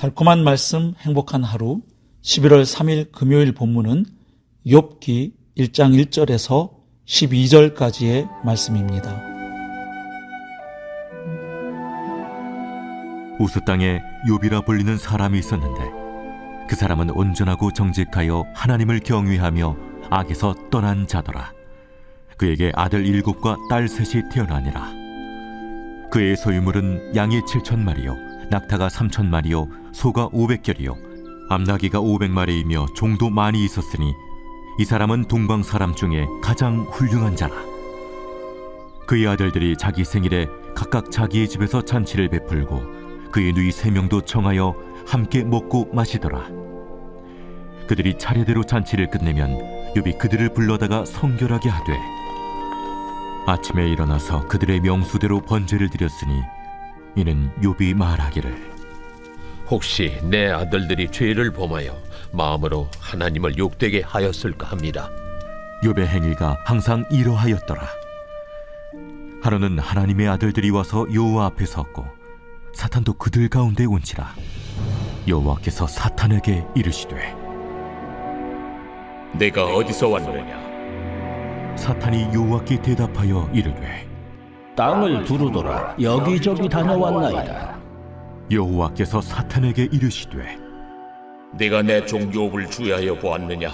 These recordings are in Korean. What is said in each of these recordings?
달콤한 말씀 행복한 하루 11월 3일 금요일 본문은 욥기 1장 1절에서 12절까지의 말씀입니다. 우스 땅에 욥이라 불리는 사람이 있었는데 그 사람은 온전하고 정직하여 하나님을 경외하며 악에서 떠난 자더라. 그에게 아들 일곱과 딸 셋이 태어나니라. 그의 소유물은 양이 칠천 마리요, 낙타가 삼천 마리요, 소가 오백 결이요, 암나기가 오백 마리이며 종도 많이 있었으니 이 사람은 동방 사람 중에 가장 훌륭한 자라. 그의 아들들이 자기 생일에 각각 자기의 집에서 잔치를 베풀고 그의 누이 세 명도 청하여 함께 먹고 마시더라. 그들이 차례대로 잔치를 끝내면 욥이 그들을 불러다가 성결하게 하되 아침에 일어나서 그들의 명수대로 번제를 드렸으니 이는 욥이 말하기를 혹시 내 아들들이 죄를 범하여 마음으로 하나님을 욕되게 하였을까 합니다. 욥의 행위가 항상 이러하였더라. 하루는 하나님의 아들들이 와서 여호와 앞에 섰고 사탄도 그들 가운데 온지라 여호와께서 사탄에게 이르시되 내가 어디서 왔느냐? 사탄이 여호와께 대답하여 이르되 땅을 두루돌아 여기저기 다녀왔나이다. 여호와께서 사탄에게 이르시되 내가 내종 욥을 주의하여 보았느냐?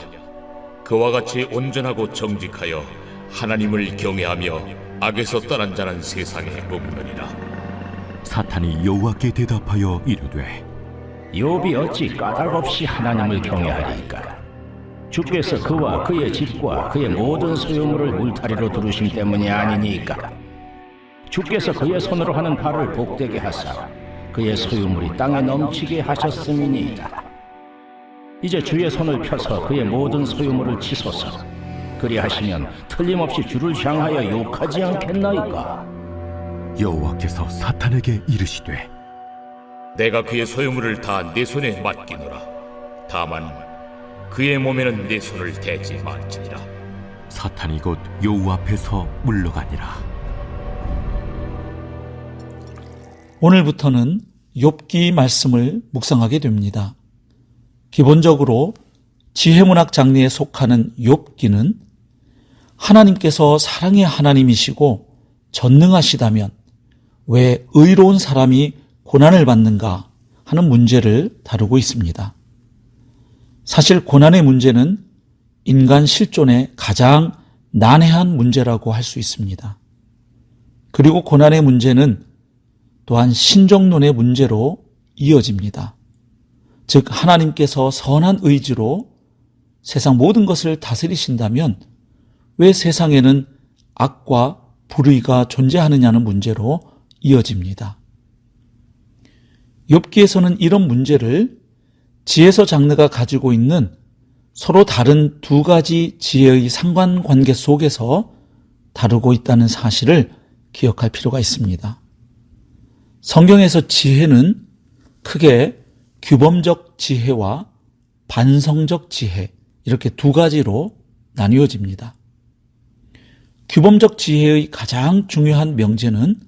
그와 같이 온전하고 정직하여 하나님을 경외하며 악에서 떠난 자는 세상에 없느니라. 사탄이 여호와께 대답하여 이르되 욥이 어찌 까닭없이 하나님을 경외하리이까? 주께서 그와 그의 집과 그의 모든 소유물을 울타리로 두르심 때문이 아니니까. 주께서 그의 손으로 하는 바를 복되게 하사 그의 소유물이 땅에 넘치게 하셨음이니이다. 이제 주의 손을 펴서 그의 모든 소유물을 치소서. 그리하시면 틀림없이 주를 향하여 욕하지 않겠나이까? 여호와께서 사탄에게 이르시되 내가 그의 소유물을 다 내 손에 맡기노라. 다만 그의 몸에는 내 손을 대지 말지니라. 사탄이 곧 여호와 앞에서 물러가니라 오늘부터는 욥기 말씀을 묵상하게 됩니다. 기본적으로 지혜문학 장르에 속하는 욥기는 하나님께서 사랑의 하나님이시고 전능하시다면 왜 의로운 사람이 고난을 받는가 하는 문제를 다루고 있습니다. 사실 고난의 문제는 인간 실존의 가장 난해한 문제라고 할 수 있습니다. 그리고 고난의 문제는 또한 신정론의 문제로 이어집니다. 즉, 하나님께서 선한 의지로 세상 모든 것을 다스리신다면 왜 세상에는 악과 불의가 존재하느냐는 문제로 이어집니다. 욥기에서는 이런 문제를 지혜서 장르가 가지고 있는 서로 다른 두 가지 지혜의 상관관계 속에서 다루고 있다는 사실을 기억할 필요가 있습니다. 성경에서 지혜는 크게 규범적 지혜와 반성적 지혜 이렇게 두 가지로 나뉘어집니다. 규범적 지혜의 가장 중요한 명제는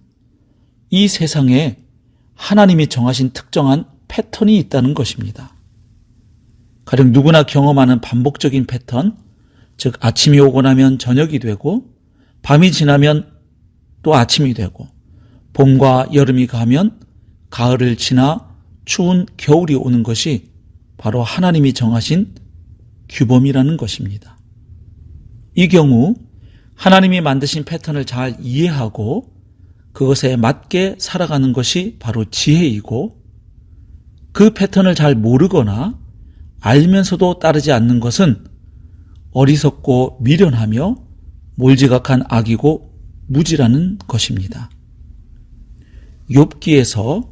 이 세상에 하나님이 정하신 특정한 패턴이 있다는 것입니다. 가령 누구나 경험하는 반복적인 패턴, 즉 아침이 오고 나면 저녁이 되고 밤이 지나면 또 아침이 되고 봄과 여름이 가면 가을을 지나 추운 겨울이 오는 것이 바로 하나님이 정하신 규범이라는 것입니다. 이 경우 하나님이 만드신 패턴을 잘 이해하고 그것에 맞게 살아가는 것이 바로 지혜이고 그 패턴을 잘 모르거나 알면서도 따르지 않는 것은 어리석고 미련하며 몰지각한 악이고 무지라는 것입니다. 욥기에서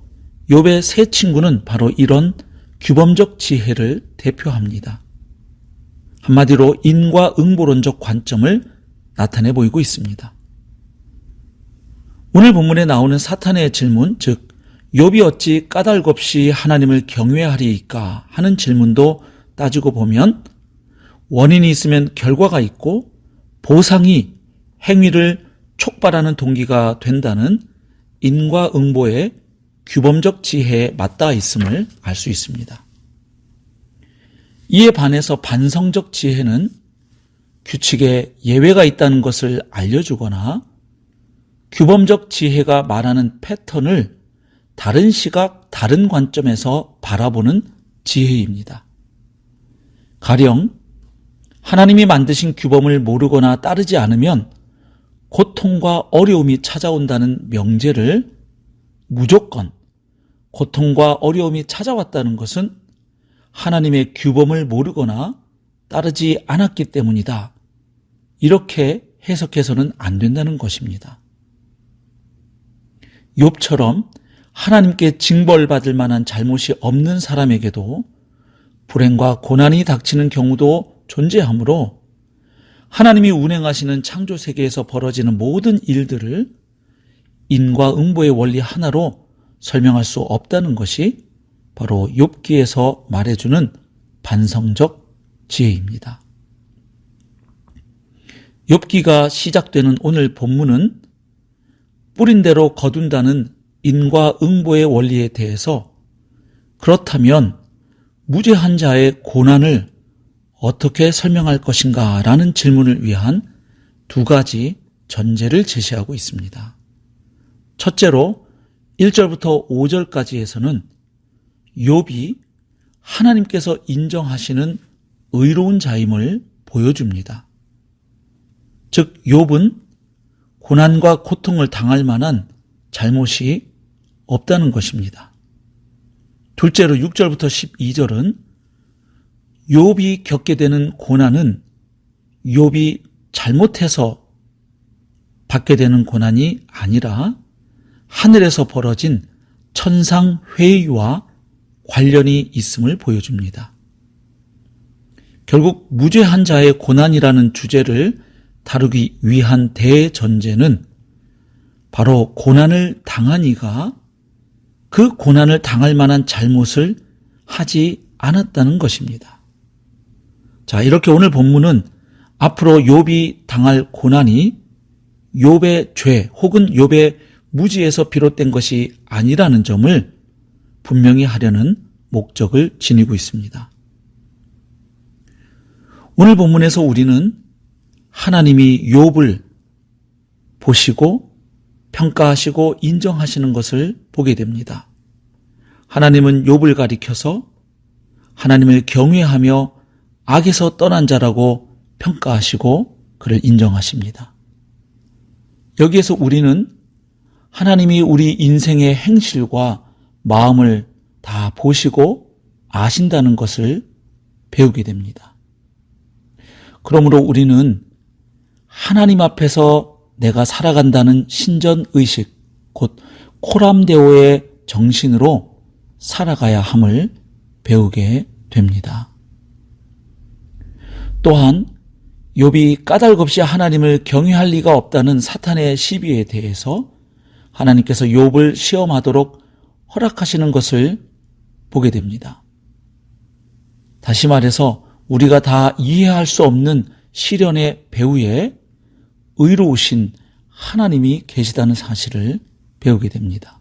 욥의 세 친구는 바로 이런 규범적 지혜를 대표합니다. 한마디로 인과 응보론적 관점을 나타내 보이고 있습니다. 오늘 본문에 나오는 사탄의 질문, 즉 욥이 어찌 까닭 없이 하나님을 경외하리이까 하는 질문도 따지고 보면 원인이 있으면 결과가 있고 보상이 행위를 촉발하는 동기가 된다는 인과응보의 규범적 지혜에 맞닿아 있음을 알 수 있습니다. 이에 반해서 반성적 지혜는 규칙에 예외가 있다는 것을 알려주거나 규범적 지혜가 말하는 패턴을 다른 시각, 다른 관점에서 바라보는 지혜입니다. 가령 하나님이 만드신 규범을 모르거나 따르지 않으면 고통과 어려움이 찾아온다는 명제를 무조건 고통과 어려움이 찾아왔다는 것은 하나님의 규범을 모르거나 따르지 않았기 때문이다. 이렇게 해석해서는 안 된다는 것입니다. 욥처럼 하나님께 징벌받을 만한 잘못이 없는 사람에게도 불행과 고난이 닥치는 경우도 존재하므로 하나님이 운행하시는 창조 세계에서 벌어지는 모든 일들을 인과 응보의 원리 하나로 설명할 수 없다는 것이 바로 욥기에서 말해주는 반성적 지혜입니다. 욥기가 시작되는 오늘 본문은 뿌린 대로 거둔다는 인과 응보의 원리에 대해서 그렇다면 무죄한 자의 고난을 어떻게 설명할 것인가 라는 질문을 위한 두 가지 전제를 제시하고 있습니다. 첫째로 1절부터 5절까지에서는 욥이 하나님께서 인정하시는 의로운 자임을 보여줍니다. 즉 욥은 고난과 고통을 당할 만한 잘못이 없다는 것입니다. 둘째로 6절부터 12절은 욥이 겪게 되는 고난은 욥이 잘못해서 받게 되는 고난이 아니라 하늘에서 벌어진 천상 회의와 관련이 있음을 보여줍니다. 결국 무죄한 자의 고난이라는 주제를 다루기 위한 대전제는 바로 고난을 당한 이가 그 고난을 당할 만한 잘못을 하지 않았다는 것입니다. 자, 이렇게 오늘 본문은 앞으로 욥이 당할 고난이 욥의 죄 혹은 욥의 무지에서 비롯된 것이 아니라는 점을 분명히 하려는 목적을 지니고 있습니다. 오늘 본문에서 우리는 하나님이 욥을 보시고 평가하시고 인정하시는 것을 보게 됩니다. 하나님은 욥을 가리켜서 하나님을 경외하며 악에서 떠난 자라고 평가하시고 그를 인정하십니다. 여기에서 우리는 하나님이 우리 인생의 행실과 마음을 다 보시고 아신다는 것을 배우게 됩니다. 그러므로 우리는 하나님 앞에서 내가 살아간다는 신전 의식, 곧 코람데오의 정신으로 살아가야 함을 배우게 됩니다. 또한 욥이 까닭없이 하나님을 경외할 리가 없다는 사탄의 시비에 대해서 하나님께서 욥을 시험하도록 허락하시는 것을 보게 됩니다. 다시 말해서 우리가 다 이해할 수 없는 시련의 배후에 의로우신 하나님이 계시다는 사실을 배우게 됩니다.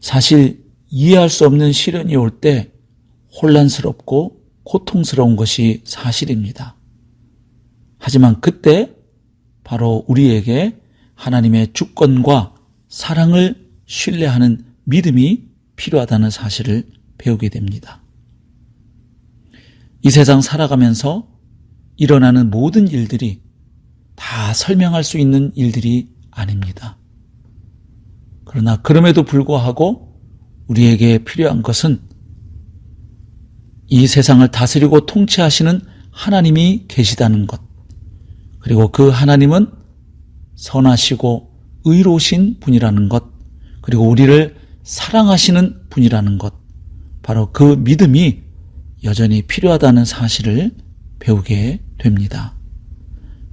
사실 이해할 수 없는 시련이 올 때 혼란스럽고 고통스러운 것이 사실입니다. 하지만 그때 바로 우리에게 하나님의 주권과 사랑을 신뢰하는 믿음이 필요하다는 사실을 배우게 됩니다. 이 세상 살아가면서 일어나는 모든 일들이 다 설명할 수 있는 일들이 아닙니다. 그러나 그럼에도 불구하고 우리에게 필요한 것은 이 세상을 다스리고 통치하시는 하나님이 계시다는 것. 그리고 그 하나님은 선하시고 의로우신 분이라는 것. 그리고 우리를 사랑하시는 분이라는 것. 바로 그 믿음이 여전히 필요하다는 사실을 배우게 됩니다.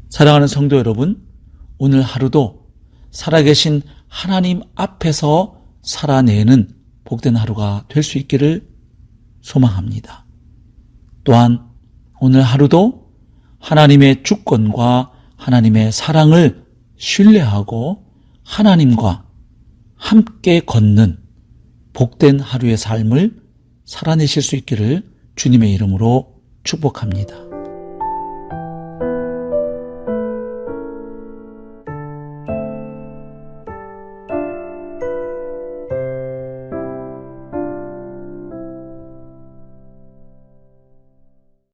사랑하는 성도 여러분, 오늘 하루도 살아계신 하나님 앞에서 살아내는 복된 하루가 될 수 있기를 소망합니다. 또한 오늘 하루도 하나님의 주권과 하나님의 사랑을 신뢰하고 하나님과 함께 걷는 복된 하루의 삶을 살아내실 수 있기를 주님의 이름으로 축복합니다.